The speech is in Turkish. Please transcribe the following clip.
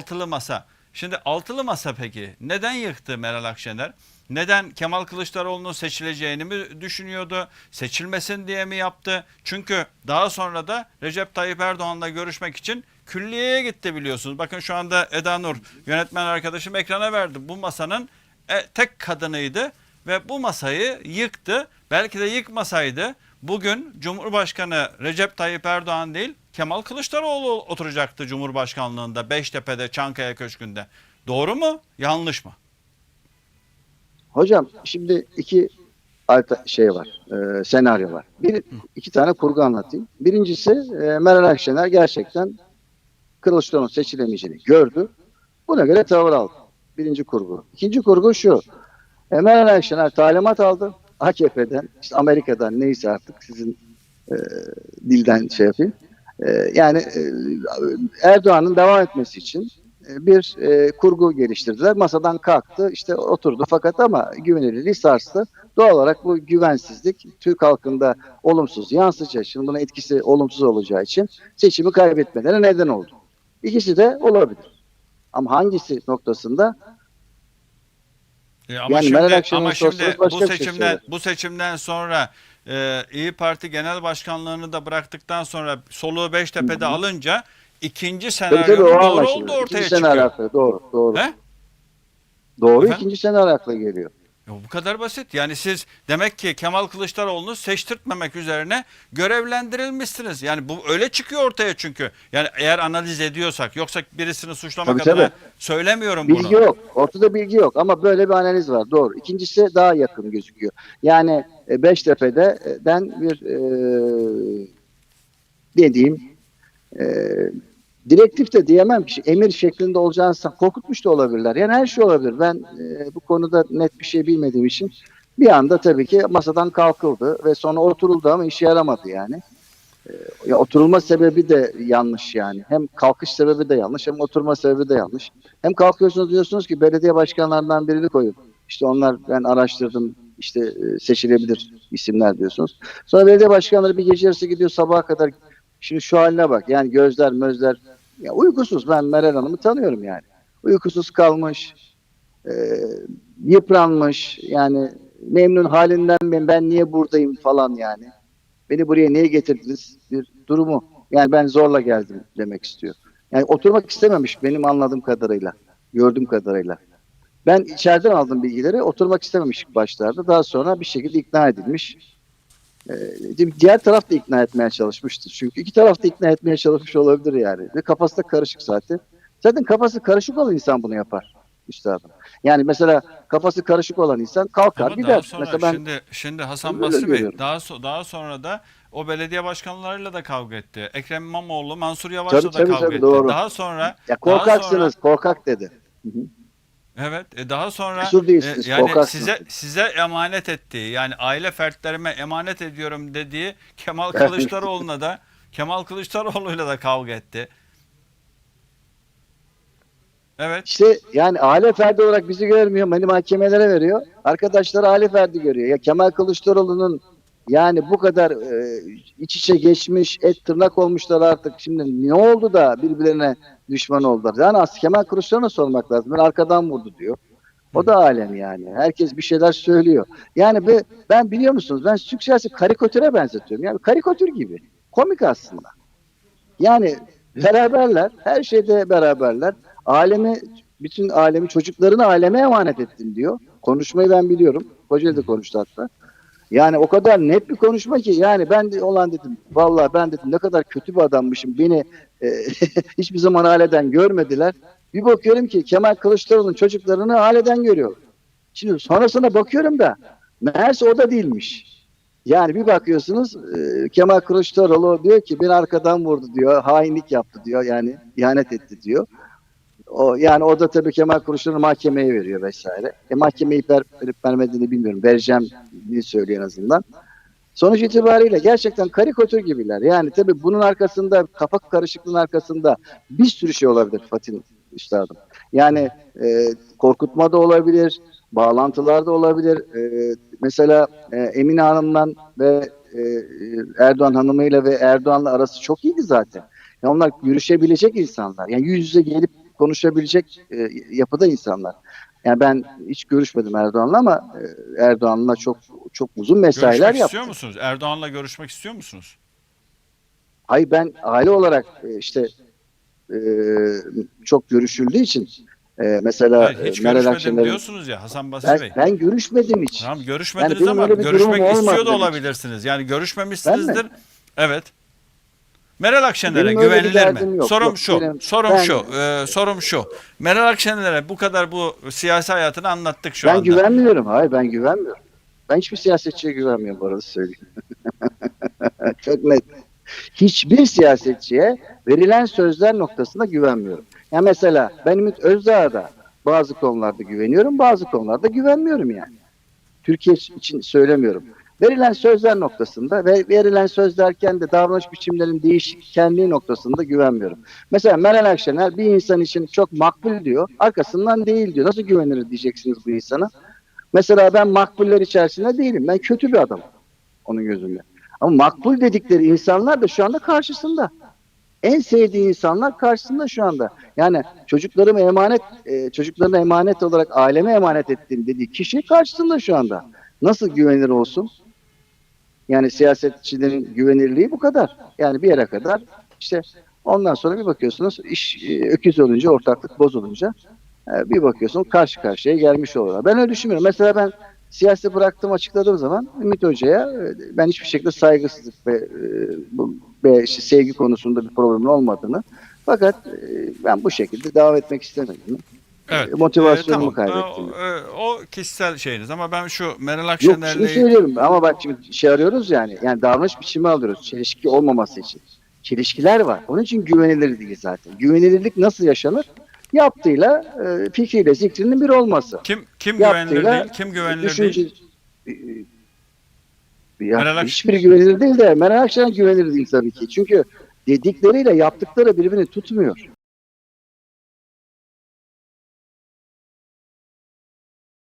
altılı masa. Şimdi altılı masa peki neden yıktı Meral Akşener? Neden Kemal Kılıçdaroğlu'nun seçileceğini mi düşünüyordu? Seçilmesin diye mi yaptı? Çünkü daha sonra da Recep Tayyip Erdoğan'la görüşmek için külliyeye gitti biliyorsunuz. Bakın şu anda Eda Nur yönetmen arkadaşım ekrana verdi. Bu masanın e, tek kadınıydı ve bu masayı yıktı. Belki de yıkmasaydı bugün Cumhurbaşkanı Recep Tayyip Erdoğan değil Kemal Kılıçdaroğlu oturacaktı Cumhurbaşkanlığında Beştepe'de Çankaya Köşkü'nde. Doğru mu? Yanlış mı? Hocam şimdi iki şey var, e, senaryo var. Bir, iki tane kurgu anlatayım. Birincisi e, Meral Akşener gerçekten Kılıçdaroğlu'nun seçilemeyeceğini gördü. Buna göre tavır aldı. Birinci kurgu. İkinci kurgu şu. E, Meral Akşener talimat aldı. AKP'den, işte Amerika'dan neyse artık sizin e, dilden şey yapayım. E, yani e, Erdoğan'ın devam etmesi için e, bir e, kurgu geliştirdiler. Masadan kalktı, işte oturdu fakat ama güvenilirliği sarstı. Doğal olarak bu güvensizlik Türk halkında olumsuz yansıyacağı için, bunun etkisi olumsuz olacağı için seçimi kaybetmelerine neden oldu. İkisi de olabilir. Ama hangisi noktasında E, ama Yani şimdi, ama şimdi bu şey seçimden söyler. bu seçimden sonra e, İyi Parti Genel Başkanlığını da bıraktıktan sonra soluğu Beştepe'de alınca ikinci Tabii tabii senaryonun o doğru anlaşılıyor. olduğu ortaya İkinci çıkıyor. alakalı. Doğru, doğru. He? Doğru Efendim? ikinci sene alakalı geliyor. Ya bu kadar basit. Yani siz demek ki Kemal Kılıçdaroğlu'nu seçtirtmemek üzerine görevlendirilmişsiniz. Yani bu öyle çıkıyor ortaya çünkü. Yani eğer analiz ediyorsak yoksa birisini suçlamak Tabii, adına tabii. söylemiyorum Bilgi bunu. yok. Ortada bilgi yok ama böyle bir analiz var. Doğru. İkincisi daha yakın gözüküyor. Yani e, Beştepe'den bir e, ne diyeyim e, direktif de diyemem ki emir şeklinde olacağını san- korkutmuş da olabilirler. Yani her şey olabilir. Ben e, bu konuda net bir şey bilmediğim için bir anda tabii ki masadan kalkıldı ve sonra oturuldu ama işe yaramadı yani. E, ya oturulma sebebi de yanlış yani. Hem kalkış sebebi de yanlış hem oturma sebebi de yanlış. Hem kalkıyorsunuz diyorsunuz ki belediye başkanlarından birini koyun. İşte onlar ben araştırdım işte e, seçilebilir isimler diyorsunuz. Sonra belediye başkanları bir gece yarısı gidiyor sabaha kadar. Şimdi şu haline bak yani gözler mözler. Ya uykusuz ben Meral Hanım'ı tanıyorum yani. Uykusuz kalmış, e, yıpranmış yani memnun halinden ben, ben niye buradayım falan yani. Beni buraya niye getirdiniz bir durumu. Yani ben zorla geldim demek istiyor. Yani oturmak istememiş benim anladığım kadarıyla, gördüğüm kadarıyla. Ben içeriden aldım bilgileri, oturmak istememiş başlarda. Daha sonra bir şekilde ikna edilmiş. Ee, diğer taraf da ikna etmeye çalışmıştır. Çünkü iki taraf da ikna etmeye çalışmış olabilir yani. Ve kafası da karışık zaten. Zaten kafası karışık olan insan bunu yapar üstadım. Yani mesela kafası karışık olan insan kalkar Ama gider. daha sonra mesela ben şimdi şimdi Hasan Basri Bey görüyorum. daha so- daha sonra da o belediye başkanlarıyla da kavga etti. Ekrem İmamoğlu, Mansur Yavaş'la Tabii, da tabii, kavga tabii, etti. doğru. Daha sonra ya daha korkaksınız, sonra- korkak dedi. Evet, e, daha sonra Cesur değilsiniz, e, yani korkaksınız. size size emanet ettiği yani aile fertlerime emanet ediyorum dediği Kemal Kılıçdaroğlu'na da Kemal Kılıçdaroğlu'yla da kavga etti. Evet. İşte yani aile ferdi olarak bizi görmüyor. Beni mahkemelere veriyor. Arkadaşları aile ferdi görüyor. Ya Kemal Kılıçdaroğlu'nun yani bu kadar e, iç içe geçmiş, et tırnak olmuşlar artık. Şimdi ne oldu da birbirlerine düşman oldular? Yani aslında Kemal Kılıçdaroğlu'na sormak lazım. Ben arkadan vurdu diyor. O da alem yani. Herkes bir şeyler söylüyor. Yani be- ben biliyor musunuz ben Türk siyaseti karikatüre benzetiyorum. Yani karikatür gibi. Komik aslında. Yani beraberler. Her şeyde beraberler. Alemi, bütün alemi, çocuklarını aleme emanet ettim diyor. Konuşmayı ben biliyorum. Kocaeli de konuştu hatta. Yani o kadar net bir konuşma ki yani ben de olan dedim vallahi ben dedim ne kadar kötü bir adammışım beni e, hiçbir zaman aileden görmediler. Bir bakıyorum ki Kemal Kılıçdaroğlu'nun çocuklarını aileden görüyor. Şimdi sonrasına bakıyorum da meğerse o da değilmiş. Yani bir bakıyorsunuz e, Kemal Kılıçdaroğlu diyor ki beni arkadan vurdu diyor. Hainlik yaptı diyor. Yani ihanet etti diyor. O, yani o da tabii Kemal Kılıçdaroğlu mahkemeye veriyor vesaire. E, mahkemeyi ver, verip vermediğini bilmiyorum. Vereceğim diye söylüyor en azından. Sonuç itibariyle gerçekten karikatür gibiler. Yani tabii bunun arkasında, kafa karışıklığının arkasında bir sürü şey olabilir Fatih Üstadım. Yani e, korkutma da olabilir, bağlantılar da olabilir. E, mesela e, Emine Hanım'la ve e, Erdoğan Hanım'ıyla ve Erdoğan'la arası çok iyiydi zaten. Ya onlar görüşebilecek insanlar. Yani yüz yüze gelip konuşabilecek e, yapıda insanlar. Yani ben hiç görüşmedim Erdoğan'la ama e, Erdoğan'la çok çok uzun mesailer Görüşmek yaptım. istiyor musunuz? Erdoğan'la görüşmek istiyor musunuz? Hayır ben aile olarak e, işte e, çok görüşüldüğü için e, mesela Hayır, hiç e, Meral görüşmedim Akşener'in diyorsunuz ya Hasan Basri ben, Bey. ben görüşmedim hiç. Tamam Yani görüşmediniz benim ama görüşmek istiyor da olabilirsiniz. Yani görüşmemişsinizdir. Evet. Meral Akşener'e Benim öyle bir güvenilir derdim mi? yok. Sorum Yok, şu. benim- sorum ben- şu. e, sorum şu. Meral Akşener'e bu kadar bu siyasi hayatını anlattık şu ben anda. güvenmiyorum. Hayır ben güvenmiyorum. Ben hiçbir siyasetçiye güvenmiyorum bu arada söyleyeyim. Çok net. Hiçbir siyasetçiye verilen sözler noktasında güvenmiyorum. Yani mesela ben Ümit Özdağ'a da bazı konularda güveniyorum, bazı konularda güvenmiyorum yani. Türkiye için söylemiyorum. Verilen sözler noktasında ve verilen söz derken de davranış biçimlerin değişkenliği noktasında güvenmiyorum. Mesela Meral Akşener bir insan için çok makbul diyor, arkasından değil diyor. Nasıl güvenir diyeceksiniz bu insana? Mesela ben makbuller içerisinde değilim. Ben kötü bir adamım onun gözünde. Ama makbul dedikleri insanlar da şu anda karşısında. En sevdiği insanlar karşısında şu anda. Yani çocuklarımı emanet, e, çocuklarına emanet olarak aileme emanet ettiğim dediği kişi karşısında şu anda. Nasıl güvenilir olsun? Yani siyasetçilerin güvenirliği bu kadar. Yani bir yere kadar işte ondan sonra bir bakıyorsunuz iş e, öküz olunca ortaklık bozulunca e, bir bakıyorsun karşı karşıya gelmiş oluyorlar. Ben öyle düşünmüyorum. Mesela ben siyaseti bıraktım açıkladığım zaman Ümit Hoca'ya e, ben hiçbir şekilde saygısızlık ve, ve işte sevgi konusunda bir problemin olmadığını fakat ben bu şekilde devam etmek istemedim. Evet. Motivasyonumu Ee, tamam. kaybettim. Ee, o, o kişisel şeyiniz ama ben şu Meral Yok Akşener'le söylüyorum ama bak şimdi şey arıyoruz yani. Yani davranış biçimi alıyoruz. Çelişki olmaması için. Çelişkiler var. Onun için güvenilir değil zaten. Güvenilirlik nasıl yaşanır? Yaptığıyla, e, fikriyle, zikrinin bir olması. kim kim güvenilir Yaptığıyla, değil? Kim güvenilir düşünce, değil? e, Ya, Meral Akşener- hiçbiri güvenilir değil de Meral Akşener güvenilir değil tabii ki. Çünkü dedikleriyle yaptıkları birbirini tutmuyor.